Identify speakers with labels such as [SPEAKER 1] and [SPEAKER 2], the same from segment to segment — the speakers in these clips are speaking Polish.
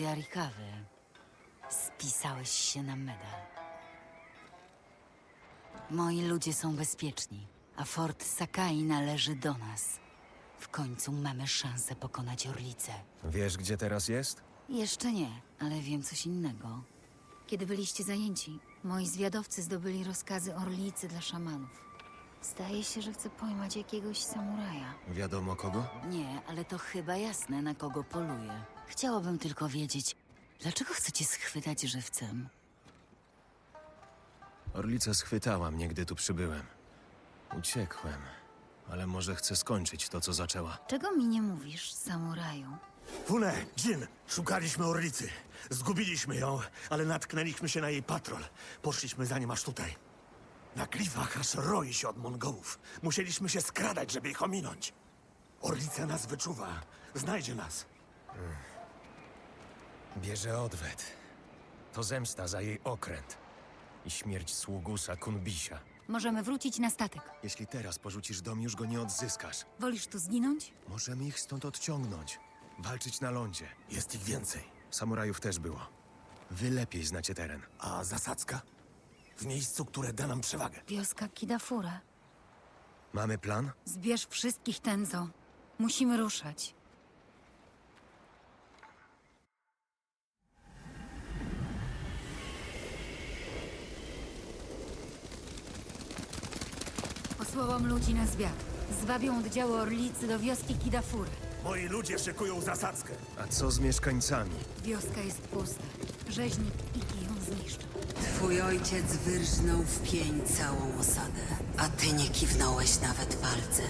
[SPEAKER 1] Z Jarikawy. Spisałeś się na medal. Moi ludzie są bezpieczni, a Fort Sakai należy do nas. W końcu mamy szansę pokonać Orlicę.
[SPEAKER 2] Wiesz, gdzie teraz jest?
[SPEAKER 1] Jeszcze nie, ale wiem coś innego. Kiedy byliście zajęci, moi zwiadowcy zdobyli rozkazy Orlicy dla szamanów. Zdaje się, że chce pojmać jakiegoś samuraja.
[SPEAKER 2] Wiadomo kogo?
[SPEAKER 1] Nie, ale to chyba jasne, na kogo poluje. Chciałabym tylko wiedzieć, dlaczego chcecie schwytać żywcem?
[SPEAKER 2] Orlica schwytała mnie, gdy tu przybyłem. Uciekłem, ale może chcę skończyć to, co zaczęła.
[SPEAKER 1] Czego mi nie mówisz, samuraju?
[SPEAKER 3] Fune, Jin, szukaliśmy Orlicy. Zgubiliśmy ją, ale natknęliśmy się na jej patrol. Poszliśmy za nim aż tutaj. Na klifach aż roi się od Mongołów. Musieliśmy się skradać, żeby ich ominąć. Orlica nas wyczuwa. Znajdzie nas.
[SPEAKER 2] Bierze odwet. To zemsta za jej okręt. I śmierć sługusa Kunbisia.
[SPEAKER 1] Możemy wrócić na statek.
[SPEAKER 2] Jeśli teraz porzucisz dom, już go nie odzyskasz.
[SPEAKER 1] Wolisz tu zginąć?
[SPEAKER 2] Możemy ich stąd odciągnąć. Walczyć na lądzie.
[SPEAKER 3] Jest ich więcej.
[SPEAKER 2] Samurajów też było. Wy lepiej znacie teren.
[SPEAKER 3] A zasadzka? W miejscu, które da nam przewagę.
[SPEAKER 1] Wioska Kidafura.
[SPEAKER 2] Mamy plan?
[SPEAKER 1] Zbierz wszystkich, Tenzo. Musimy ruszać. Posłałam ludzi na zwiat. Zwabią oddziały Orlicy do wioski Kidafura.
[SPEAKER 3] Moi ludzie szykują zasadzkę.
[SPEAKER 2] A co z mieszkańcami?
[SPEAKER 1] Wioska jest pusta. Rzeźnik Iki ją zniszczył.
[SPEAKER 4] Twój ojciec wyrżnął w pień całą osadę, a ty nie kiwnąłeś nawet palcem.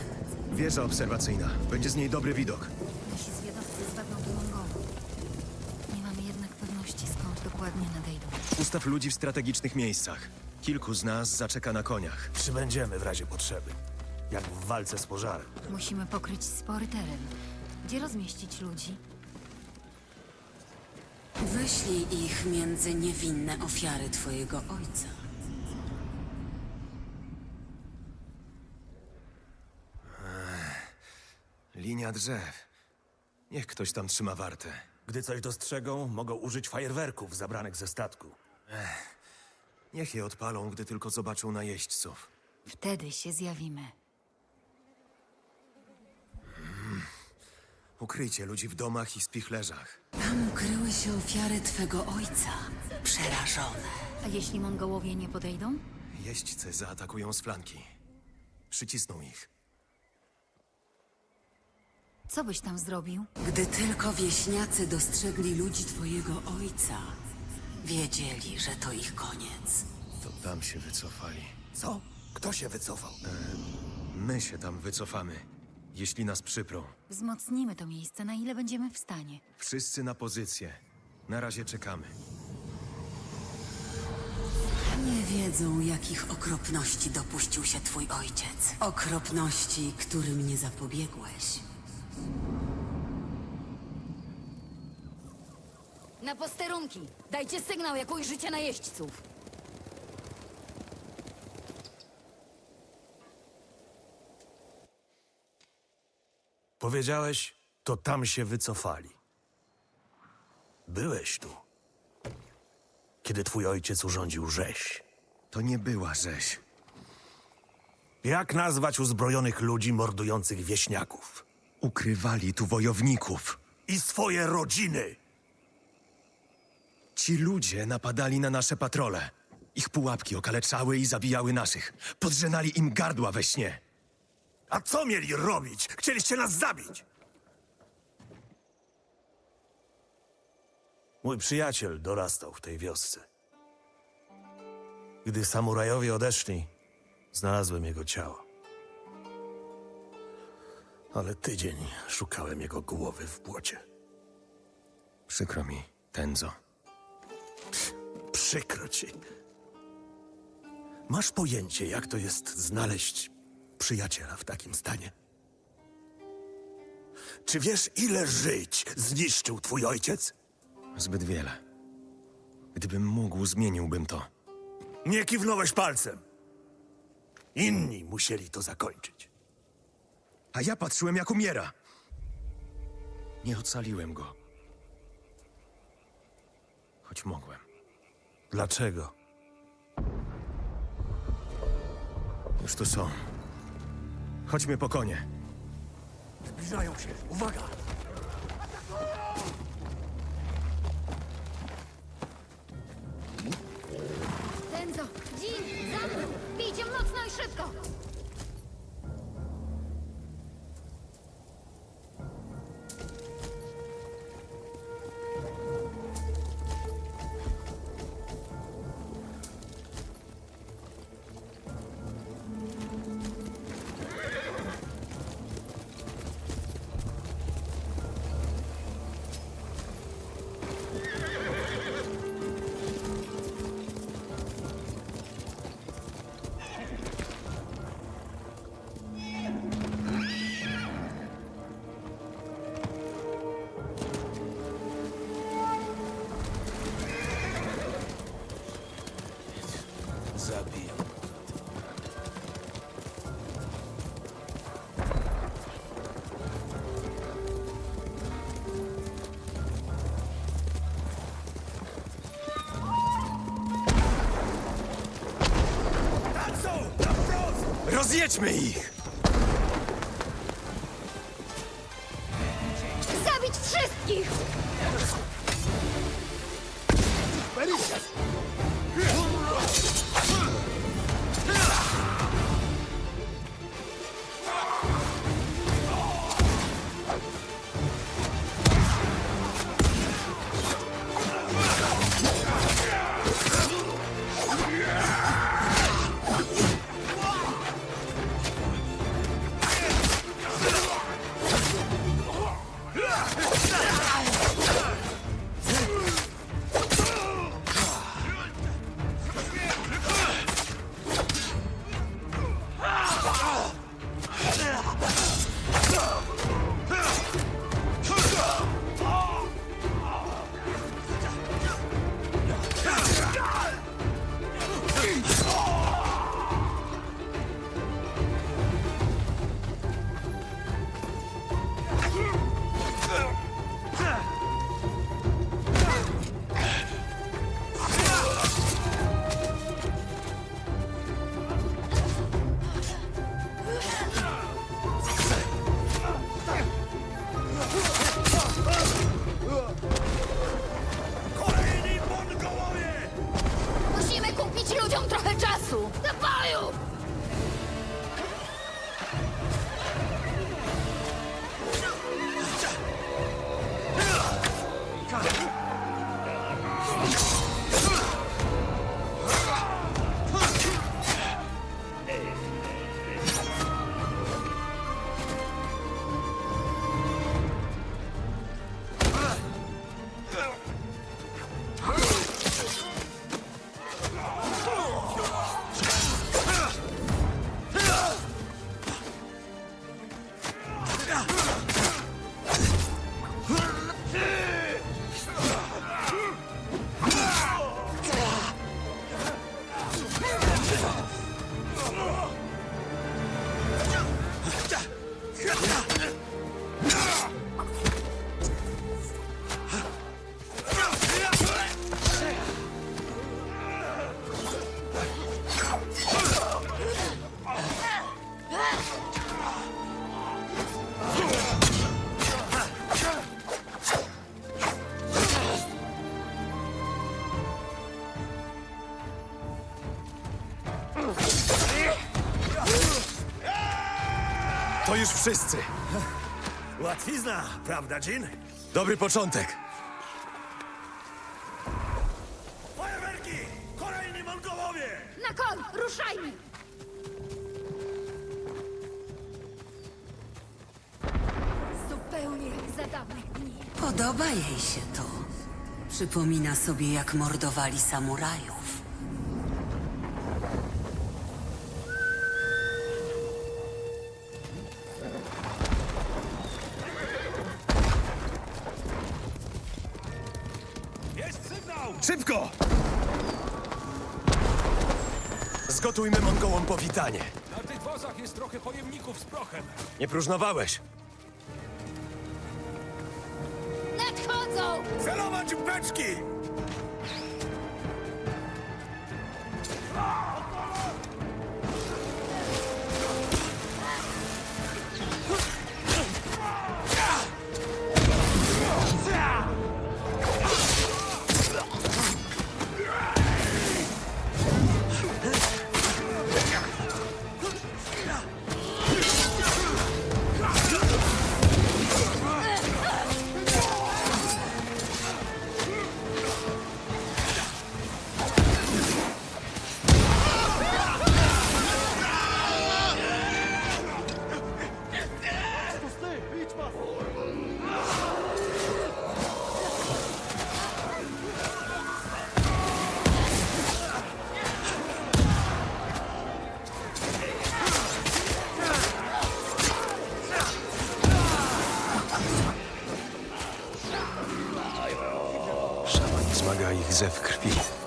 [SPEAKER 2] Wieża obserwacyjna. Będzie z niej dobry widok.
[SPEAKER 1] Nasi zwiadowcy zwabią tu Mongołów. Nie mamy jednak pewności, skąd dokładnie nadejdą.
[SPEAKER 2] Ustaw ludzi w strategicznych miejscach. Kilku z nas zaczeka na koniach.
[SPEAKER 3] Przybędziemy w razie potrzeby. Jak w walce z pożarem.
[SPEAKER 1] Musimy pokryć spory teren. Gdzie rozmieścić ludzi?
[SPEAKER 4] Wyślij ich między niewinne ofiary twojego ojca.
[SPEAKER 2] Linia drzew. Niech ktoś tam trzyma wartę.
[SPEAKER 3] Gdy coś dostrzegą, mogą użyć fajerwerków zabranych ze statku.
[SPEAKER 2] Niech je odpalą, gdy tylko zobaczą najeźdźców.
[SPEAKER 1] Wtedy się zjawimy.
[SPEAKER 2] Ukryjcie ludzi w domach i spichlerzach.
[SPEAKER 4] Tam ukryły się ofiary twego ojca, przerażone.
[SPEAKER 1] A jeśli Mongołowie nie podejdą?
[SPEAKER 2] Jeźdźcy zaatakują z flanki. Przycisną ich.
[SPEAKER 1] Co byś tam zrobił?
[SPEAKER 4] Gdy tylko wieśniacy dostrzegli ludzi twojego ojca, wiedzieli, że to ich koniec.
[SPEAKER 2] To tam się wycofali.
[SPEAKER 3] Co? Kto się wycofał?
[SPEAKER 2] My się tam wycofamy. Jeśli nas przyprą.
[SPEAKER 1] Wzmocnimy to miejsce, na ile będziemy w stanie.
[SPEAKER 2] Wszyscy na pozycję. Na razie czekamy.
[SPEAKER 4] Nie wiedzą, jakich okropności dopuścił się twój ojciec. Okropności, którym nie zapobiegłeś.
[SPEAKER 1] Na posterunki! Dajcie sygnał, jak ujrzycie najeźdźców!
[SPEAKER 3] Powiedziałeś, to tam się wycofali. Byłeś tu, kiedy twój ojciec urządził rzeź.
[SPEAKER 2] To nie była rzeź.
[SPEAKER 3] Jak nazwać uzbrojonych ludzi mordujących wieśniaków?
[SPEAKER 2] Ukrywali tu wojowników.
[SPEAKER 3] I swoje rodziny!
[SPEAKER 2] Ci ludzie napadali na nasze patrole. Ich pułapki okaleczały i zabijały naszych. Podrzynali im gardła we śnie.
[SPEAKER 3] A co mieli robić? Chcieliście nas zabić! Mój przyjaciel dorastał w tej wiosce. Gdy samurajowie odeszli, znalazłem jego ciało. Ale tydzień szukałem jego głowy w błocie.
[SPEAKER 2] Przykro mi, Tenzo.
[SPEAKER 3] Przykro ci. Masz pojęcie, jak to jest znaleźć przyjaciela w takim stanie? Czy wiesz, ile żyć zniszczył twój ojciec?
[SPEAKER 2] Zbyt wiele. Gdybym mógł, zmieniłbym to.
[SPEAKER 3] Nie kiwnąłeś palcem. Inni musieli to zakończyć.
[SPEAKER 2] A ja patrzyłem, jak umiera. Nie ocaliłem go. Choć mogłem.
[SPEAKER 3] Dlaczego?
[SPEAKER 2] Już tu są. Chodźmy po konie.
[SPEAKER 3] Zbliżają się. Uwaga!
[SPEAKER 1] Tenzo, Jin,
[SPEAKER 2] Rozjedźmy ich! Wszyscy.
[SPEAKER 3] Łatwizna, prawda, Jin?
[SPEAKER 2] Dobry początek.
[SPEAKER 3] Fajerwerki! Kolejni Mongołowie!
[SPEAKER 1] Na koń! Ruszajmy! Zupełnie jak za dawnych dni.
[SPEAKER 4] Podoba jej się to. Przypomina sobie, jak mordowali samurajów.
[SPEAKER 2] Zgotujmy Mongołom powitanie.
[SPEAKER 5] Na tych wozach jest trochę pojemników z prochem.
[SPEAKER 2] Nie próżnowałeś.
[SPEAKER 1] Nadchodzą!
[SPEAKER 3] Celować w beczki!
[SPEAKER 6] ya Yeliz F-47.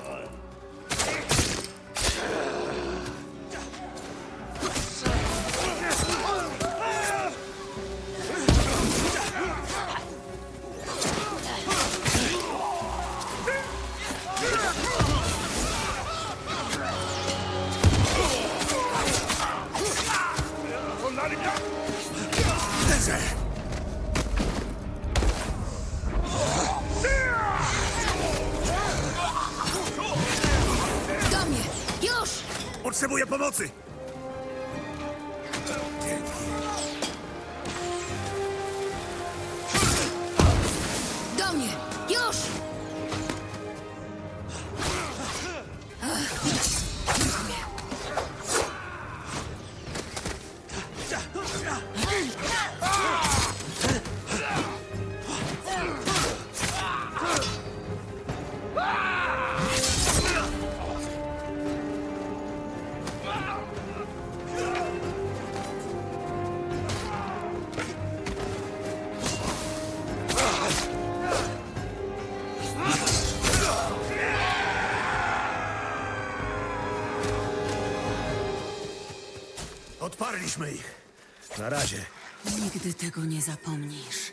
[SPEAKER 3] Odparliśmy ich. Na razie.
[SPEAKER 4] Nigdy tego nie zapomnisz.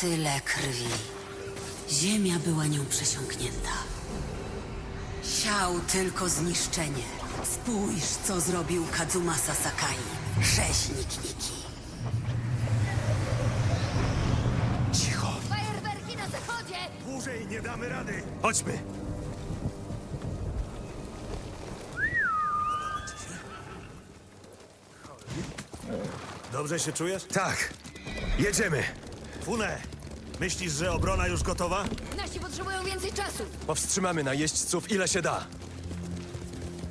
[SPEAKER 4] Tyle krwi. Ziemia była nią przesiąknięta. Siał tylko zniszczenie. Spójrz, co zrobił Kazumasa Sakai, rzeźnik Iki.
[SPEAKER 2] Cicho.
[SPEAKER 6] Fajerwerki na zachodzie!
[SPEAKER 3] Dłużej nie damy rady.
[SPEAKER 2] Chodźmy.
[SPEAKER 3] Dobrze się czujesz?
[SPEAKER 2] Tak. Jedziemy.
[SPEAKER 3] Fune, myślisz, że obrona już gotowa?
[SPEAKER 6] Nasi potrzebują więcej czasu!
[SPEAKER 2] Powstrzymamy najeźdźców ile się da.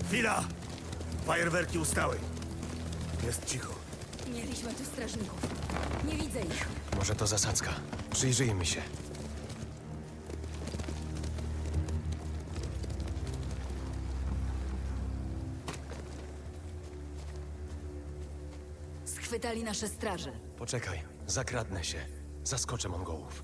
[SPEAKER 3] Chwila! Fajerwerki ustały. Jest cicho.
[SPEAKER 6] Mieliśmy tu strażników. Nie widzę ich.
[SPEAKER 2] Może to zasadzka. Przyjrzyjmy się.
[SPEAKER 6] Schwytali nasze straże.
[SPEAKER 2] Poczekaj, zakradnę się. Zaskoczę Mongołów.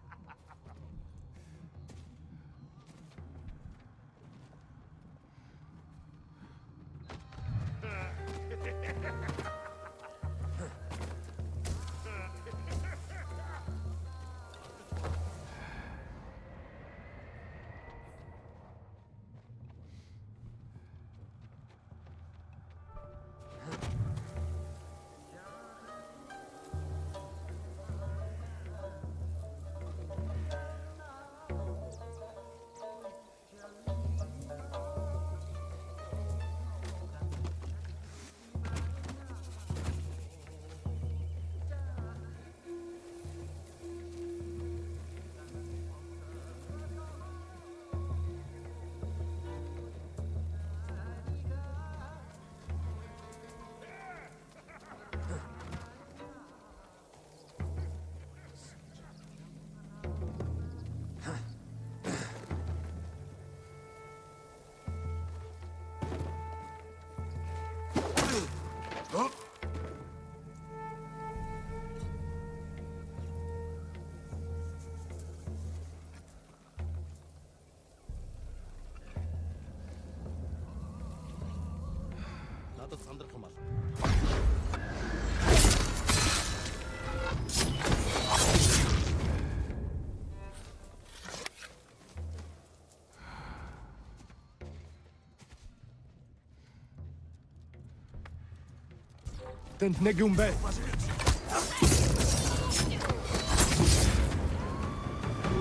[SPEAKER 7] to Sandra Tomasz.
[SPEAKER 5] Tętne gumbe.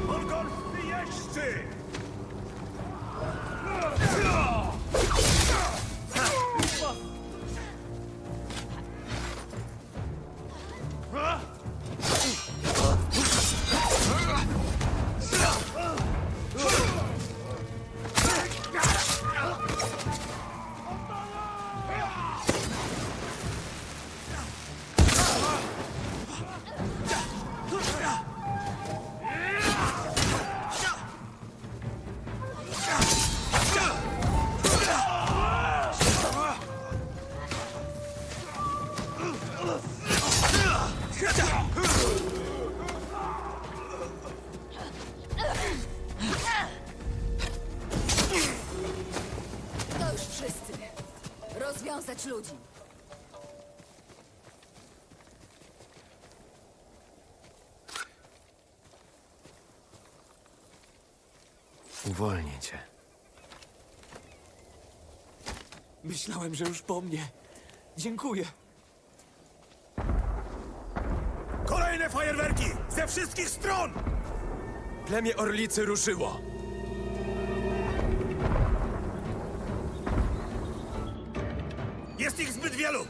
[SPEAKER 3] Mongolscy jeźdźcy!
[SPEAKER 2] Uwolnię cię.
[SPEAKER 5] Myślałem, że już po mnie. Dziękuję.
[SPEAKER 3] Kolejne fajerwerki! Ze wszystkich stron!
[SPEAKER 2] Plemię Orlicy ruszyło.
[SPEAKER 3] Jest ich zbyt wielu!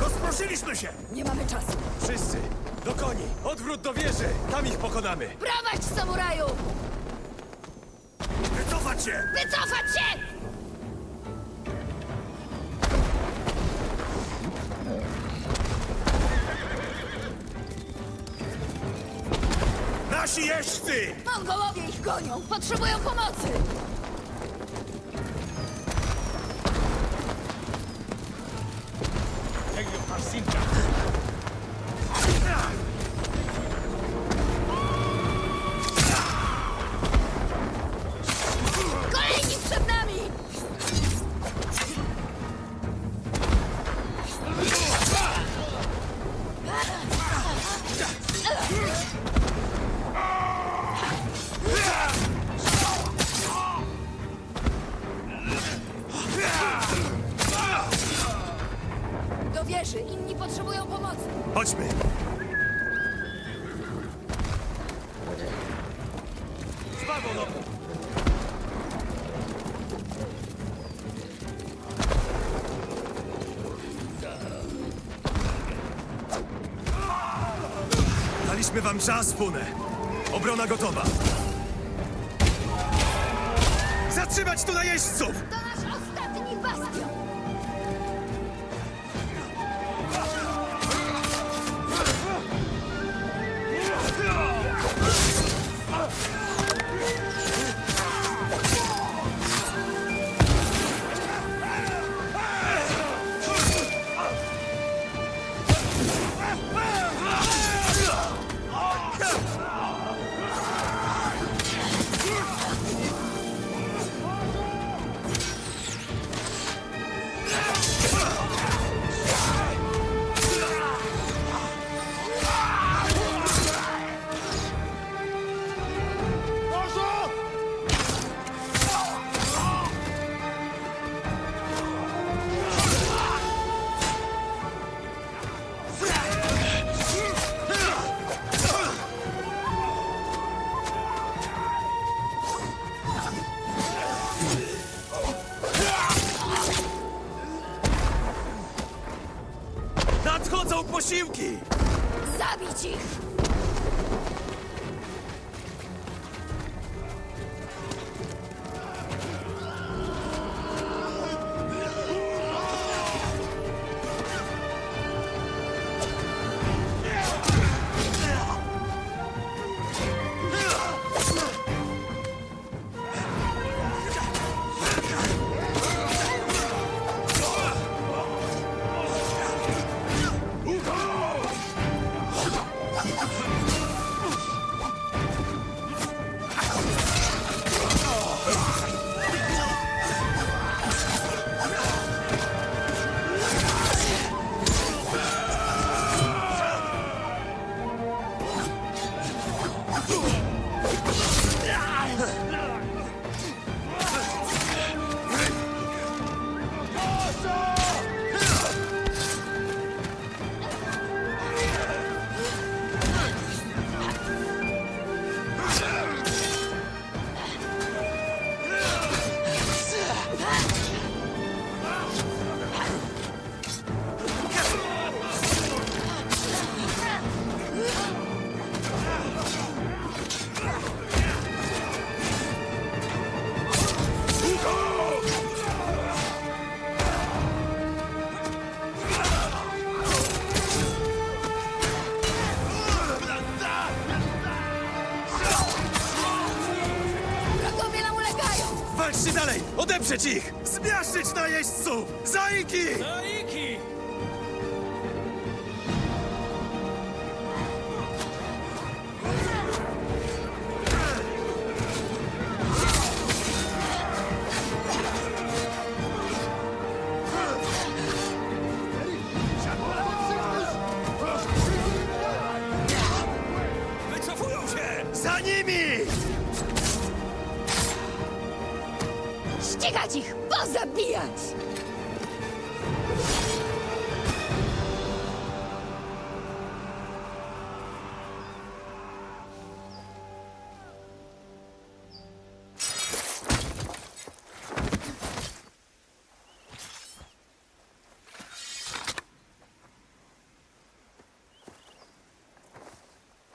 [SPEAKER 3] Rozproszyliśmy się!
[SPEAKER 6] Nie mamy czasu.
[SPEAKER 2] Wszyscy, do koni, odwrót do wieży, tam ich pokonamy.
[SPEAKER 6] Prowadź, samuraju!
[SPEAKER 3] Się!
[SPEAKER 6] Wycofać się!
[SPEAKER 3] Nasi jeźdźcy!
[SPEAKER 6] Mongołowie ich gonią! Potrzebują pomocy! Do wieży! Inni potrzebują pomocy!
[SPEAKER 3] Chodźmy!
[SPEAKER 2] Czas, Punę. Obrona gotowa. Zatrzymać tu najeźdźców! Posiłki!
[SPEAKER 6] Zabić ich!
[SPEAKER 2] Wesprzeć ich! Zmiażdżyć najeźdźców! Zaiki!
[SPEAKER 5] Zaiki!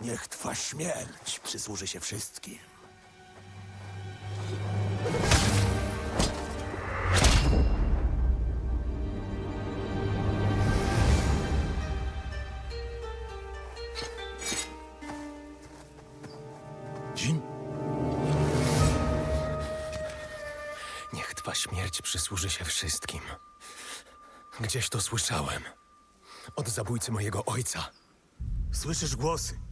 [SPEAKER 3] Niech twa śmierć przysłuży się wszystkim. Jin?
[SPEAKER 2] Niech twa śmierć przysłuży się wszystkim. Gdzieś to słyszałem. Od zabójcy mojego ojca.
[SPEAKER 3] Słyszysz głosy?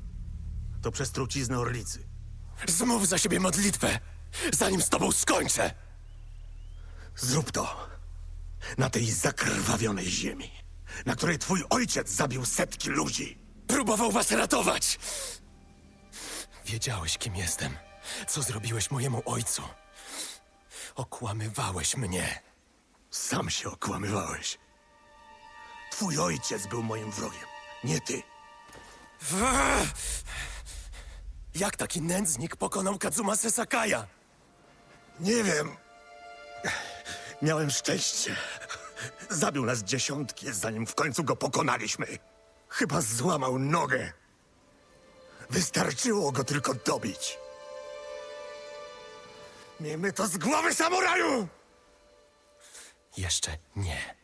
[SPEAKER 3] To przez truciznę orlicy.
[SPEAKER 2] Zmów za siebie modlitwę, zanim z tobą skończę!
[SPEAKER 3] Zrób to. Na tej zakrwawionej ziemi, na której twój ojciec zabił setki ludzi.
[SPEAKER 2] Próbował was ratować! Wiedziałeś, kim jestem. Co zrobiłeś mojemu ojcu. Okłamywałeś mnie.
[SPEAKER 3] Sam się okłamywałeś. Twój ojciec był moim wrogiem, nie ty.
[SPEAKER 2] Jak taki nędznik pokonał Kazuma Sesakaja?
[SPEAKER 3] Nie wiem. Miałem szczęście. Zabił nas dziesiątki, zanim w końcu go pokonaliśmy. Chyba złamał nogę. Wystarczyło go tylko dobić. Miejmy to z głowy samuraju!
[SPEAKER 2] Jeszcze nie.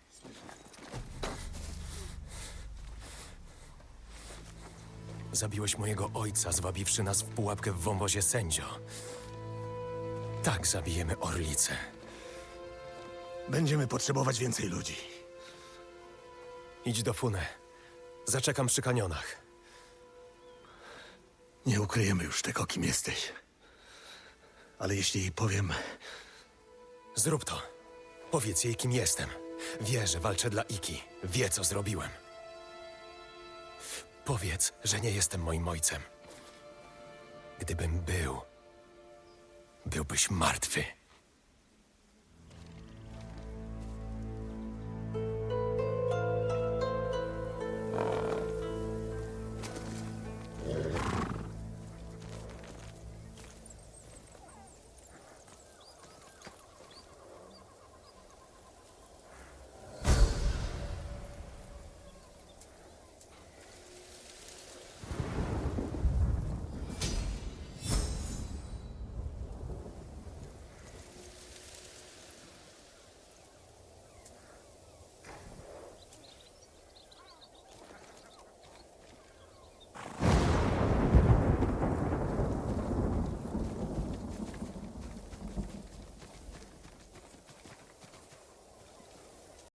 [SPEAKER 2] Zabiłeś mojego ojca, zwabiwszy nas w pułapkę w wąwozie sędzio. Tak zabijemy orlicę.
[SPEAKER 3] Będziemy potrzebować więcej ludzi.
[SPEAKER 2] Idź do Fune. Zaczekam przy kanionach.
[SPEAKER 3] Nie ukryjemy już tego, kim jesteś. Ale jeśli jej powiem,
[SPEAKER 2] Zrób to. Powiedz jej, kim jestem. Wie, że walczę dla Iki. Wie, co zrobiłem. Powiedz, że nie jestem moim ojcem. Gdybym był, byłbyś martwy.